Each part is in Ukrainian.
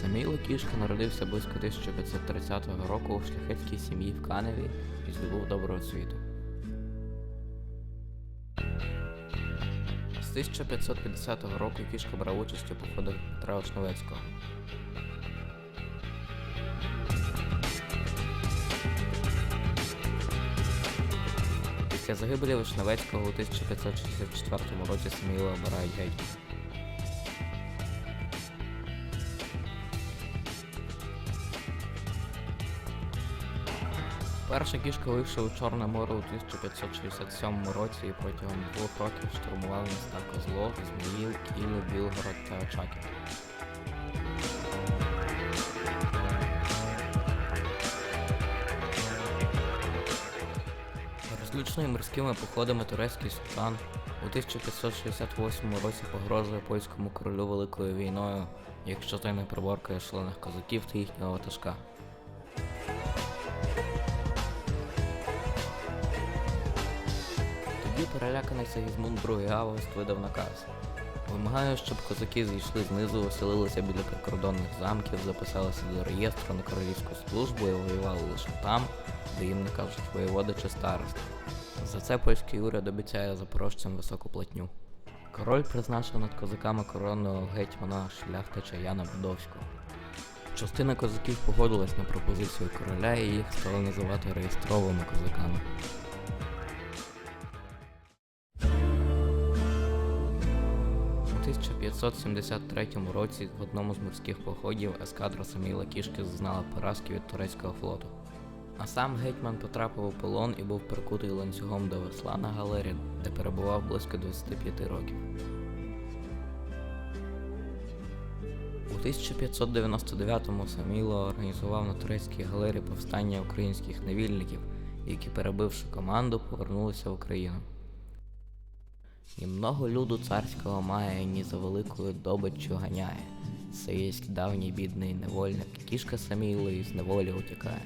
Самійло Кішка народився близько 1530 року у шляхетській сім'ї в Каневі і здобув добру освіту. З 1550 року Кішка брав участь у походах Петра Очновецького. Після загибелі Вишневецького у 1564 році Саміла обирають геть. Перша кішка вийшов у Чорне море у 1567 році і протягом двох років штурмував міста Козло, Зміїв, Кілю, Білгород та Очаків. Розлючений морськими походами турецький султан у 1568 році погрожує польському королю великою війною, якщо той не приборкає шалених козаків та їхнього ватажка. Переляканий Сигізмунд II Август видав наказ. Вимагаю, щоб козаки зійшли знизу, оселилися біля прикордонних замків, записалися до реєстру на королівську службу і воювали лише там, де їм не кажуть воєводи чи старости. За це польський уряд обіцяє запорожцям високу платню. Король призначив над козаками коронного гетьмана шляхтича Яна Будовського. Частина козаків погодилась на пропозицію короля і їх стали називати реєстровими козаками. 1573 році в одному з морських походів ескадра Саміла Кішки зазнала поразки від турецького флоту. А сам гетьман потрапив у полон і був прикутий ланцюгом до весла на галері, де перебував близько 25 років. У 1599-му Саміло організував на турецькій галері повстання українських невільників, які, перебивши команду, повернулися в Україну. Ні много люду царського має, ні за великою добиччю ганяє. Це єсть давній бідний невольник, кішка Самілої з неволі утікає.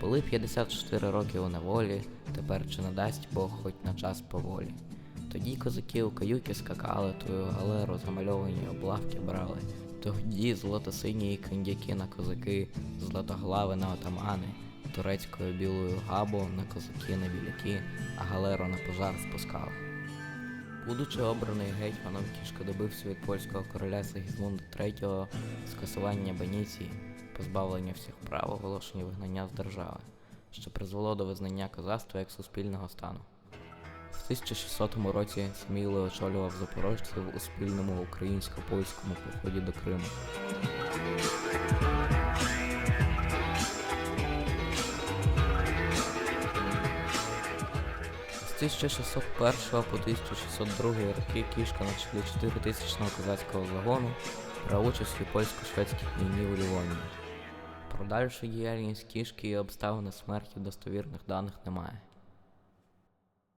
Були 54 роки у неволі, тепер чи надасть Бог хоч на час поволі. Тоді козаки у каюки скакали, тую галеру замальовані облавки брали. Тоді злото-сині кондяки на козаки, златоглави на отамани, турецькою білою габу на козаки на біляки, а галеру на пожар спускали. Будучи обраний гетьманом, кішка добився від польського короля Сигізмунда III скасування баніції, позбавлення всіх прав, оголошення вигнання з держави, що призвело до визнання козацтва як суспільного стану. В 1600 році Сміло очолював запорожців у спільному українсько-польському поході до Криму. 1601 по 1602 роки кішка на чолі 4000-го козацького загону брав участь у польсько-шведській війні у Лівонії. Про дальшу діяльність кішки і обставини смерті достовірних даних немає.